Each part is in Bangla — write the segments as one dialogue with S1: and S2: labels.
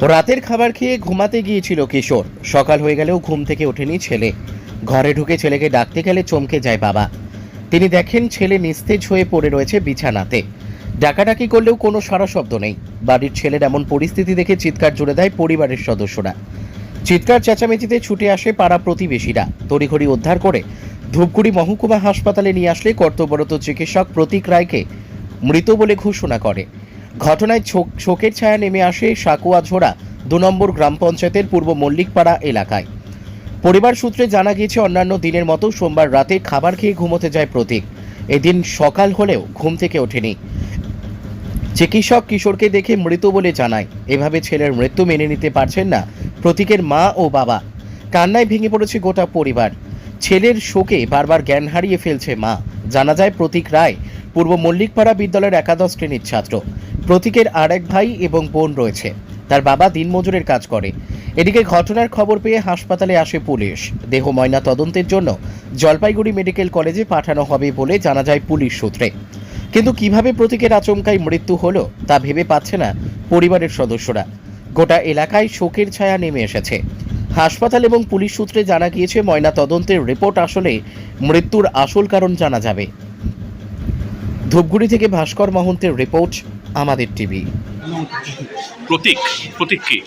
S1: রাতের খাবার খেয়ে ঘুমাতে গিয়েছিল কিশোর। সকাল হয়ে গেলেও ঘুম থেকে ওঠেনি ছেলে। ঘরে ঢুকে ছেলেকে ডাকতে গেলে চমকে যায় বাবা। তিনি দেখেন ছেলে নিস্তেজ হয়ে পড়ে রয়েছে বিছানাতে। ডাকাডাকি করলেও কোনো সারা শব্দ নেই। বাড়ির ছেলের এমন পরিস্থিতি দেখে চিৎকার জুড়ে দেয় পরিবারের সদস্যরা। চিৎকার চেঁচামেচিতে ছুটে আসে পাড়া প্রতিবেশীরা। তড়িঘড়ি উদ্ধার করে ধূপগুড়ি মহকুমা হাসপাতালে নিয়ে আসলে কর্তব্যরত চিকিৎসক প্রতীক রায়কে মৃত বলে ঘোষণা করে। ঘটনায় শোকের ছায়া নেমে আসে সাকুয়া ঝোড়া, দু নম্বর গ্রাম পঞ্চায়েতের পূর্ব মল্লিকপাড়া এলাকায়। পরিবার সূত্রে জানা গিয়েছে, অন্যান্য দিনের মতো সোমবার রাতে খাবার খেয়ে ঘুমোতে যায় প্রতীক। এদিন সকাল হলেও ঘুম থেকে ওঠেনি। চিকিৎসক কিশোরকে দেখে মৃত বলে জানায়, এভাবে ছেলের মৃত্যু মেনে নিতে পারছেন না। প্রতীকের মা ও বাবা। কান্নায় ভেঙে পড়েছে গোটা পরিবার। ছেলের শোকে বারবার জ্ঞান হারিয়ে ফেলছে মা। জানা যায়, প্রতীক রায় পূর্ব মল্লিকপাড়া বিদ্যালয়ের একাদশ শ্রেণির ছাত্র। প্রতীকের আরেক ভাই এবং বোন রয়েছে। তার বাবা দিনমজুরের কাজ করে। এদিকে ঘটনার খবর পেয়ে হাসপাতালে আসে পুলিশ। দেহ ময়না তদন্তের জন্য জলপাইগুড়ি মেডিকেল কলেজে পাঠানো হবে বলে জানা যায় পুলিশ সূত্রে। কিন্তু কীভাবে প্রতীকের আচমকাই মৃত্যু হলো তা ভেবে পাচ্ছে না পরিবারের সদস্যরা। গোটা এলাকায় শোকের ছায়া নেমে এসেছে। হাসপাতাল এবং পুলিশ সূত্রে জানা গিয়েছে, ময়না তদন্তের রিপোর্ট আসলে মৃত্যুর আসল কারণ জানা যাবে। ধূপগুড়ি থেকে ভাস্কর মহন্তের রিপোর্ট আমাদের টিভি।
S2: প্রতীক প্রতীক কি?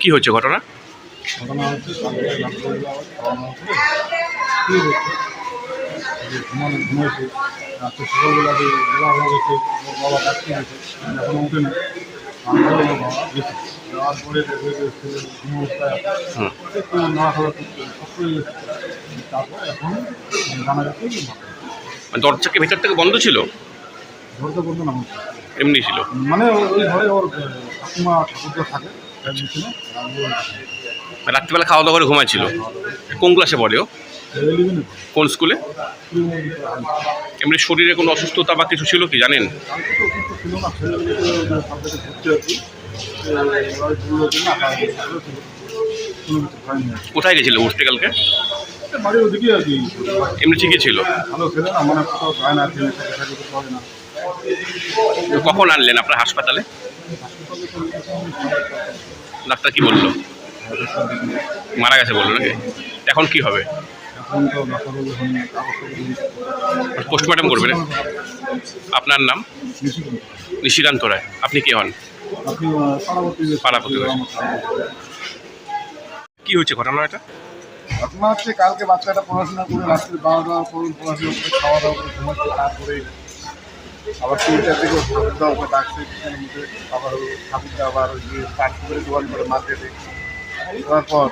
S2: কি হচ্ছে ঘটনা?
S3: রাত্রে সকালবেলা যে বেলা হয়ে গেছে ওর বাবা এখনও না যাওয়ার পরে করতে তারপর এখন জানা যাচ্ছে
S2: মানে দরজাকে ভেতর থেকে বন্ধ ছিল?
S3: না।
S2: এমনি ছিল।
S3: মানে ওই- ঘরে ওর আহ, ঠাকুমা ঠাকুরদা থাকে
S2: মানে রাত্রিবেলা খাওয়া দাওয়া করে ঘুমাচ্ছিল। কোন ক্লাসে পড়ে ও? কোন স্কুলে এমনি শরীরে কোনো অসুস্থতা বা কিছু ছিল কি জানেন?
S3: কি
S2: কোথায় গেছিল উঠতে কালকে?
S3: বাড়ির ওদিকে আর
S2: এমনি ঠিকই ছিল।
S3: ভালো ছেলে না মানে কোথাও যায় না ট্রেনে সাথে সাথে কোথাও হয় না।
S2: কখন আনলেন আপনার হাসপাতালে? ডাক্তার কি বলল? মারা গেছে বলল নাকি? এখন কি হবে? পোস্টমর্টম করবেন আপনার নাম? নিশিকান্ত। রায়। আপনি কে হন? হয়েছে।
S3: পাড়াপতি।
S2: কি হচ্ছে ঘটনা এটা
S3: ঘটনা হচ্ছে কালকে বাচ্চাটা পড়াশোনা করে রাত্রে বারোটা পর্যন্ত পড়াশোনা করে খাওয়া দাওয়া করে ঘুমাচ্ছে, তারপরে আবার ওর ঠাকুরদা ওকে ডাকছে পিছনের মধ্যে আবার ওর ঠাকুরদা আবার ওই যে পাট করে দোকান করে মার্কেটে দেওয়ার পর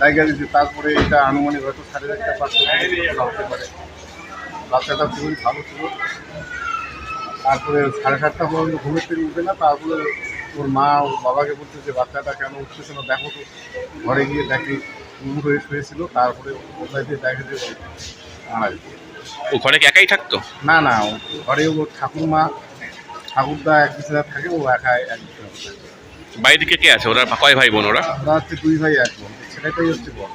S3: জায়গা দিচ্ছে তারপরে এটা আনুমানিক হয়তো সাড়ে চারটা পাঁচটা হতে পারে। বাচ্চাটা খুবই ভালো ছিল। তারপরে সাড়ে সাতটা পর্যন্ত ঘুমের থেকে উঠে না, তারপরে ওর মা ওর বাবাকে যে বাচ্চাটা কেন উঠতেছে না? দেখো তো ঘরে গিয়ে দেখে ঘুম হয়ে শুয়েছিল তারপরে কোথায় দিয়ে দেখে যে ও মারা গেছে।
S2: ও ঘরে কি একাই থাকতো?
S3: না না ও ঘরে ও ঠাকুরমা ঠাকুরদা এক বিছানা থাকে ও একা এক বিছানা থাকে।
S2: বাইরে কে কে আছে? ওরা কয় ভাই বোন ওরা?
S3: ওরা হচ্ছে দুই ভাই এক বোন সেটাই হচ্ছে বল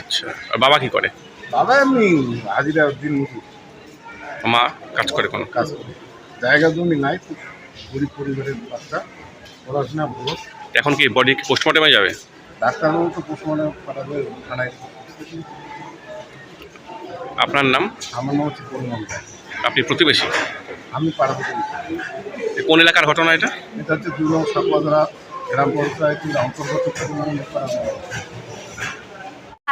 S2: আচ্ছা আর বাবা কি করে?
S3: বাবা এমনি হাজিরা দিন মজুর
S2: মা কাজ করে কোনো?
S3: কাজ করে। জায়গা জমি নাই গরিব পরিবারের বাচ্চা পড়াশোনা ভালো
S2: এখন কি বডি পোস্টমর্টমে যাবে?
S3: ডাক্তারবাবু তো পোস্টমর্টম পাঠাবে থানায়।
S2: আপনার নাম?
S3: আমার নাম হচ্ছে পরিমল
S2: আপনি প্রতিবেশী?
S3: আমি পাড়াপতি
S2: এ কোন এলাকার ঘটনা এটা?
S3: এটা হচ্ছে দুর্গম সাকুয়াধরা গ্রাম পঞ্চায়েতের অন্তর্গত পাড়া।